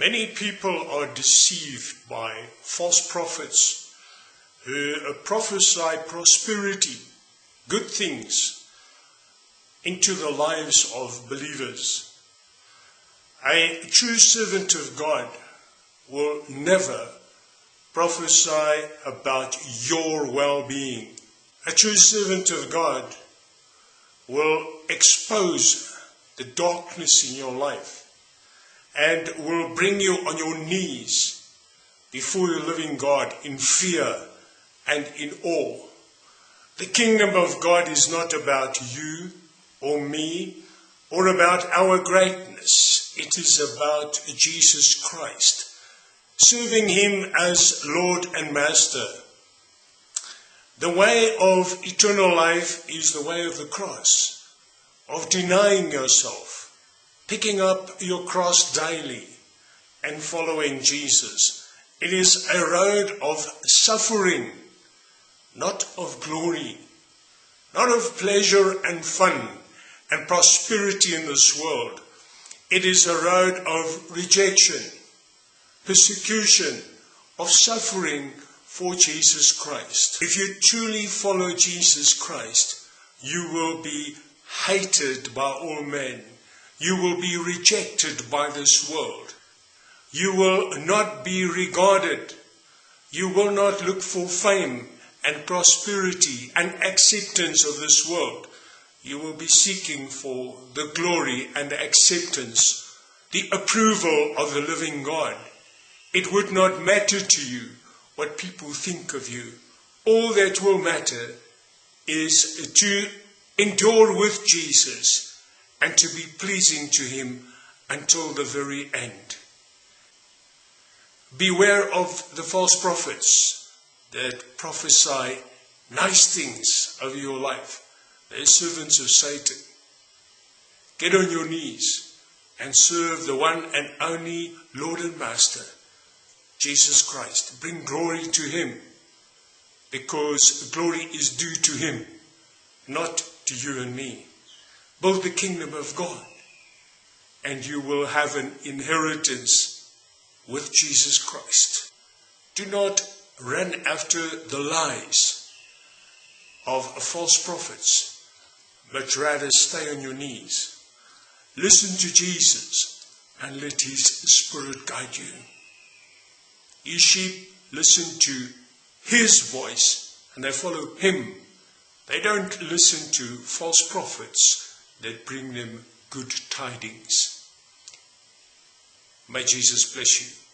Many people are deceived by false prophets who uh, prophesy prosperity, good things, into the lives of believers. A true servant of God will never prophesy about your well being. A true servant of God will expose the darkness in your life and will bring you on your knees before the living God in fear and in awe. The kingdom of God is not about you or me or about our greatness. It is about Jesus Christ, serving Him as Lord and Master. The way of eternal life is the way of the cross, of denying yourself, picking up your cross daily and following Jesus. It is a road of suffering, not of glory, not of pleasure and fun and prosperity in this world. It is a road of rejection, persecution, of suffering for Jesus Christ. If you truly follow Jesus Christ, you will be hated by all men you will be rejected by this world. You will not be regarded. You will not look for fame and prosperity and acceptance of this world. You will be seeking for the glory and acceptance, the approval of the living God. It would not matter to you what people think of you. All that will matter is to endure with Jesus and to be pleasing to Him until the very end. Beware of the false prophets that prophesy nice things over your life. They're servants of Satan. Get on your knees and serve the one and only Lord and Master, Jesus Christ. Bring glory to Him because glory is due to Him, not to you and me build the kingdom of God, and you will have an inheritance with Jesus Christ. Do not run after the lies of false prophets, but rather stay on your knees. Listen to Jesus and let his spirit guide you. You sheep listen to his voice and they follow him. They don't listen to false prophets that bring them good tidings. May Jesus bless you.